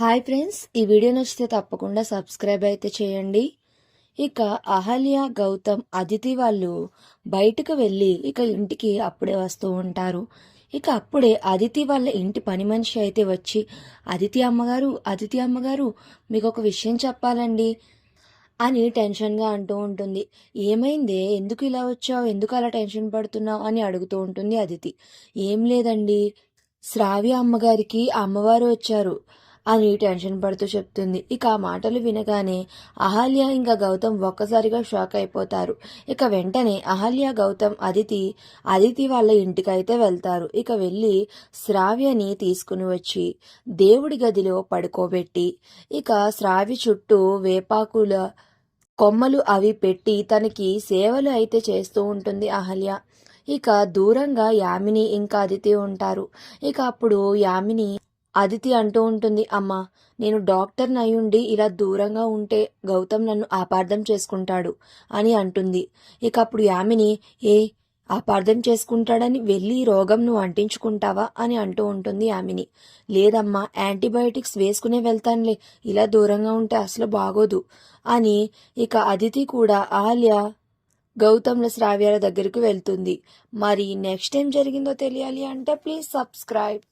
Hi friends ఈ video నచ్చితే తప్పకుండా సబ్స్క్రైబ్ అయితే చేయండి. ఇక అహల్య గౌతమ్ అదితి వాళ్ళు బయటకు వెళ్ళి ఇక ఇంటికి అప్పుడే వస్తూ ఉంటారు. ఇక అప్పుడే అదితి వాళ్ళ ఇంటి పని మనిషి అయితే వచ్చి అదితి అమ్మగారు అదితి అమ్మగారు మీకు ఒక విషయం చెప్పాలండి అని టెన్షన్గా అంటూ ఉంటుంది. ఏమైందే? ఎందుకు ఇలా వచ్చావు? ఎందుకు అలా టెన్షన్ పడుతున్నావు? అని అడుగుతూ ఉంటుంది అదితి. ఏం లేదండి. శ్రావ్య అమ్మగారికి అమ్మవారు వచ్చారు. అని టెన్షన్ పడుతూ చెప్తుంది. ఇక ఆ మాటలు వినగానే అహల్య ఇంకా గౌతమ్ ఒక్కసారిగా షాక్ అయిపోతారు. ఇక వెంటనే అహల్య గౌతమ్ అదితి అదితి వాళ్ళ ఇంటికైతే వెళ్తారు. ఇక వెళ్ళి శ్రావ్యని తీసుకుని వచ్చి దేవుడి గదిలో పడుకోబెట్టి ఇక శ్రావ్య చుట్టూ వేపాకుల కొమ్మలు అవి పెట్టి తనకి సేవలు అయితే చేస్తూ ఉంటుంది అహల్య. ఇక దూరంగా యామిని ఇంకా అదితి ఉంటారు. ఇక అప్పుడు యామిని అదితి అంటూ ఉంటుంది అమ్మా నేను డాక్టర్ అయ్యుండి ఇలా దూరంగా ఉంటే గౌతమ్ నన్ను అపార్థం చేసుకుంటాడు అని అంటుంది. ఇక అప్పుడు యామిని ఏ అపార్థం చేసుకుంటాడని వెళ్ళి రోగం నువ్వు అంటించుకుంటావా అని అంటూ ఉంటుంది యామిని. లేదమ్మా యాంటీబయోటిక్స్ వేసుకునే వెళ్తానులే ఇలా దూరంగా ఉంటే అసలు బాగోదు అని ఇక అదితి కూడా ఆలియా గౌతమ్ల శ్రావ్యాల దగ్గరికి వెళ్తుంది. మరి నెక్స్ట్ ఏం జరిగిందో తెలియాలి అంటే ప్లీజ్ సబ్స్క్రైబ్.